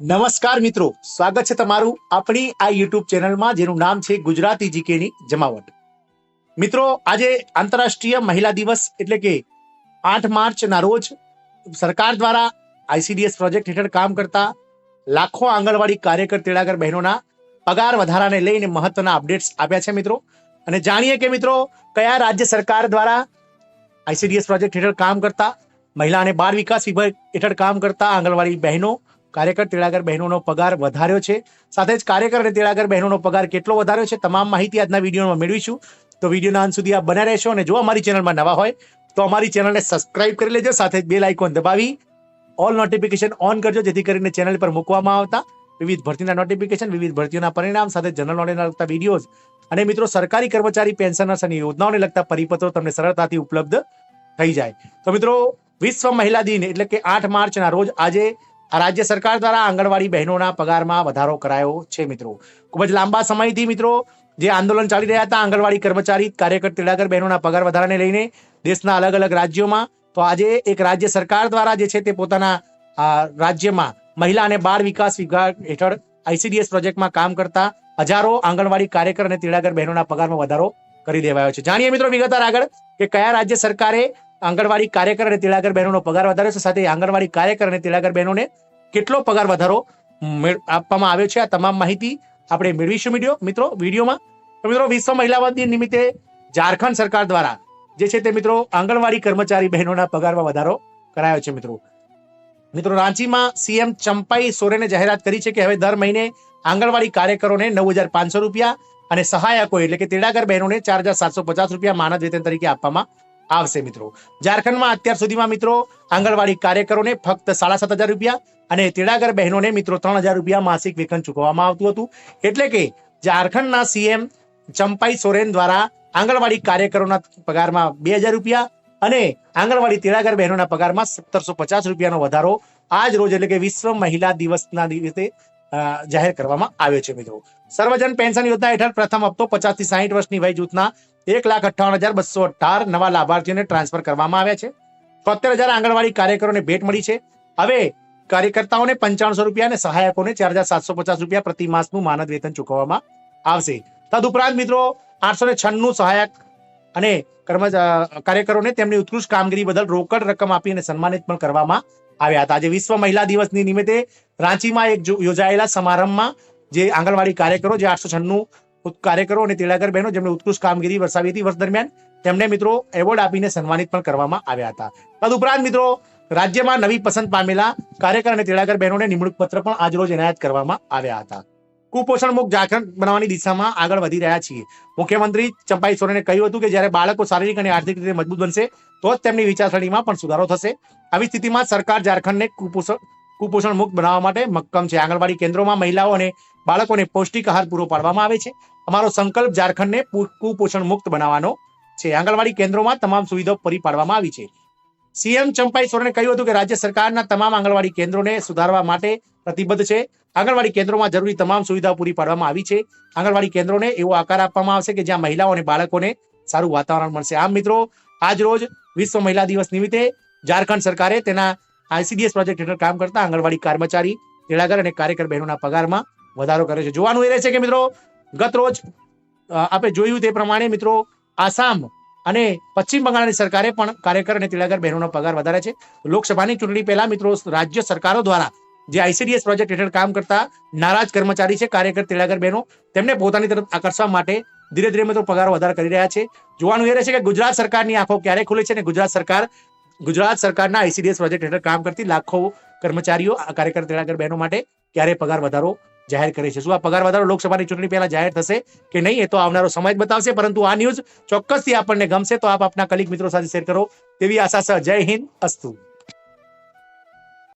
નમસ્કાર મિત્રો, સ્વાગત છે તમારું આપણી આ યુટ્યુબ ચેનલમાં, જેનું નામ છે ગુજરાતી જીકેની જમાવટ. મિત્રો, આજે આંતરરાષ્ટ્રીય મહિલા દિવસ એટલે કે આઠ માર્ચના રોજ સરકાર દ્વારા આઈસીડીએસ પ્રોજેક્ટ હેઠળ કામ કરતા લાખો આંગણવાડી કાર્યકર તેડાગર બહેનોના પગાર વધારાને લઈને મહત્વના અપડેટ્સ આપ્યા છે મિત્રો. અને જાણીએ કે મિત્રો, કયા રાજ્ય સરકાર દ્વારા આઈસીડીએસ પ્રોજેક્ટ હેઠળ કામ કરતા મહિલા અને બાળ વિકાસ વિભાગ હેઠળ કામ કરતા આંગણવાડી બહેનો કાર્યકર તેડાગર બહેનોનો પગાર વધાર્યો છે. સાથે જ કાર્યકર અને તેડાગર બહેનોનો પગાર કેટલો વધાર્યો છે તમામ માહિતી આજના વિડીયોમાં મેળવીશું. તો વિડીયોના અંત સુધી આપ બન્યા રહેશો અને જો અમારી ચેનલમાં નવા હોય, તો અમારી ચેનલને સબસ્ક્રાઇબ કરી લેજો, સાથે જ બેલ આઇકોન દબાવી, ઓલ નોટિફિકેશન ઓન કરજો, જેથી કરીને ચેનલ પર મૂકવામાં આવતા વિવિધ ભરતીના નોટિફિકેશન, વિવિધ ભરતીઓના પરિણામ, સાથે જનરલ નોલેજના લગતા વિડીયોઝ અને મિત્રો સરકારી કર્મચારી, પેન્શનર્સ અને યોજનાઓને લગતા પરિપત્રો તમને સરળતાથી ઉપલબ્ધ થઈ જાય. તો મિત્રો, વિશ્વ મહિલા દિન એટલે કે આઠ માર્ચના રોજ આજે આ રાજ્ય સરકાર દ્વારા આંગણવાડી બહેનોના પગારમાં વધારો કરાયો છે, મિત્રો. ખૂબ જ લાંબા સમયથી, મિત્રો, જે આંદોલન ચાલી રહ્યા હતા, આંગણવાડી કર્મચારી, કાર્યકર તેડાગર બહેનોના પગાર વધારાને લઈને દેશના અલગ અલગ રાજ્યોમાં. તો આજે એક રાજ્ય સરકાર દ્વારા જે છે તે પોતાના રાજ્યમાં મહિલા અને બાળ વિકાસ વિભાગ હેઠળ આઈસીડીએસ પ્રોજેક્ટમાં કામ કરતા હજારો આંગણવાડી કાર્યકર અને તેડાગર બહેનોના પગારમાં વધારો કરી દેવાયો છે. જાણીએ, મિત્રો, વિગતવાર આગળ કે કયા રાજ્ય સરકારે આંગણવાડી કાર્યકર અને તેડાગર બહેનોનો પગાર વધાર્યો છે. સાથે આંગણવાડી કાર્યકર અને તેડાગર બહેનોને કેટલો પગાર વધારો આપવામાં આવ્યો છે. આ તમામ માહિતી આપણે મેળવીશું વીડિયો. મિત્રો, વિડીયોમાં મિત્રો, વિશ્વ મહિલા દિન નિમિત્તે ઝારખંડ સરકાર દ્વારા જે છે તે મિત્રો આંગણવાડી કર્મચારી બહેનોના પગારમાં વધારો કરાયો છે મિત્રો. મિત્રો, રાંચીમાં સીએમ ચંપાઈ સોરેને જાહેરાત કરી છે કે હવે દર મહિને આંગણવાડી કાર્યકરોને નવ હજાર પાંચસો રૂપિયા અને સહાયકો એટલે કે તેડાગર બહેનોને ચાર હજાર સાતસો પચાસ રૂપિયા માનદ વેતન તરીકે આપવામાં આવશે મિત્રો. ઝારખંડમાં અત્યાર સુધીમાં મિત્રો આંગણવાડી કાર્યકરોને ફક્ત સાડા સાત હજાર રૂપિયા અને તેડાગર બહેનોને મિત્રો ત્રણ હજાર રૂપિયા માસિક વેતન ચૂકવવામાં આવતું હતું. એટલે કે ઝારખંડના સીએમ ચંપાઈ સોરેન દ્વારા આંગણવાડી કાર્યકરોના પગારમાં બે હજાર રૂપિયા અને આંગણવાડી તેડાગર બહેનોના પગારમાં સત્તરસો પચાસ રૂપિયાનો વધારો આજ રોજ એટલે કે વિશ્વ મહિલા દિવસના દિવસે જાહેર કરવામાં આવ્યો છે મિત્રો. સર્વજન પેન્શન યોજના હેઠળ પ્રથમ હપ્તો પચાસથી સાહીઠ વર્ષની વય જૂથના એક લાખ અઠાવન હજાર બસો અઢાર નવા લાભાર્થીઓને ટ્રાન્સફર કરવામાં આવ્યા છે. તોતેર હજાર આંગણવાડી કાર્યકરોને ભેટ મળી છે. હવે કાર્યકર્તાઓને પંચાણસો રૂપિયા અને સહાયકોને ચાર હજાર સાતસો પચાસ રૂપિયા પ્રતિ માસનું માનદ વેતન ચૂકવવામાં આવશે. તદુપરાંત મિત્રો આઠસો ને છન્નું સહાયક અને કર્મ કાર્યકરોને તેમની ઉત્કૃષ્ટ કામગીરી બદલ રોકડ રકમ આપી અને સન્માનિત પણ કરવામાં આવ્યા હતા. આજે વિશ્વ મહિલા દિવસની નિમિત્તે રાંચીમાં એક યોજાયેલા સમારંભમાં જે આંગણવાડી કાર્યકરો, જે આઠસો છન્નું કાર્યકરો અને તેડાગર બહેનો જેમણે ઉત્કૃષ્ટ કામગીરી વરસાવી હતી, વર્ષ દરમિયાન તેમને મિત્રો એવોર્ડ આપીને સન્માનિત પણ કરવામાં આવ્યા હતા. તદુપરાંત મિત્રો રાજ્યમાં નવી પસંદ પામેલા કાર્યકર અને તેડાગર બહેનોને નિમણૂક પત્ર પણ આજરોજ એનાયત કરવામાં આવ્યા હતા. કુપોષણ મુક્ત ઝારખંડ બનાવવાની દિશામાં આગળ વધી રહ્યા છીએ. મુખ્યમંત્રી ચંપાઈ સોરેને કહ્યું હતું કે જ્યારે બાળકો શારીરિક અને આર્થિક રીતે મજબૂત બનશે, તો જ તેમની વિચારસરણીમાં પણ સુધારો થશે. આવી સ્થિતિમાં સરકાર ઝારખંડને કુપોષણ કુપોષણ મુક્ત બનાવવા માટે મક્કમ છે. આંગણવાડી કેન્દ્રોમાં મહિલાઓ અને બાળકોને પૌષ્ટિક આહાર પૂરો પાડવામાં આવે છે. અમારો સંકલ્પ ઝારખંડને કુપોષણ મુક્ત બનાવવાનો છે. આંગણવાડી કેન્દ્રોમાં તમામ સુવિધાઓ પૂરી પાડવામાં આવી છે. સીએમ ચંપાઈ સોરેને કહ્યું હતું કે રાજ્ય સરકારના તમામ આંગણવાડી કેન્દ્રોને સુધારવા માટે પ્રતિબદ્ધ છે. આંગણવાડી કેન્દ્રોમાં જરૂરી તમામ સુવિધાઓ પૂરી પાડવામાં આવી છે. આંગણવાડી કેન્દ્રોને એવો આકાર આપવામાં આવશે કે જ્યાં મહિલાઓ અને બાળકોને સારું વાતાવરણ મળશે. આમ મિત્રો, આજ રોજ વિશ્વ મહિલા દિવસ નિમિત્તે ઝારખંડ સરકારે તેના આઈસીડીએસ પ્રોજેક્ટ હેઠળ કામ કરતા આંગણવાડી કર્મચારી તેડાગર અને કાર્યકર બહેનોના પગારમાં વધારો કર્યો છે. જોવાનું એ રહેશે કે મિત્રો, ગત રોજ આપણે જોયું તે પ્રમાણે મિત્રો, આસામ અને પશ્ચિમ બંગાળની સરકારે પણ કાર્યકર અને તેડાગર બહેનોનો પગાર વધારે છે. લોકસભાની ચૂંટણી પહેલા મિત્રો રાજ્ય સરકારો દ્વારા જે આઈસીડીએસ પ્રોજેક્ટ હેઠળ કામ કરતા નારાજ કર્મચારી છે, કાર્યકર તેડાગર બહેનો. તેમને પોતાની તરફ આકર્ષવા માટે ધીરે ધીરે મિત્રો પગાર વધારો કરી રહ્યા છે. જોવાનું એ રહેશે કે ગુજરાત સરકારની આંખો ક્યારે ખુલે છે અને ગુજરાત સરકાર, ગુજરાત સરકારના આઈસીડીએસ પ્રોજેક્ટ હેઠળ કામ કરતી લાખો કર્મચારીઓ કાર્યકર તેડાગર બહેનો માટે ક્યારે પગાર વધારો જાહેર કરે છે? શું આ પગાર વધારો લોકસભાની ચૂંટણી પહેલા જાહેર થશે કે નહીં એ તો આવનારો સમય બતાવશે, પરંતુ આ ન્યૂઝ ચોક્કસથી આપણને ગમશે. તો આપ આપના કલીગ મિત્રો સાથે શેર કરો. તેવી આશા જય હિન્દ. અસ્તુ.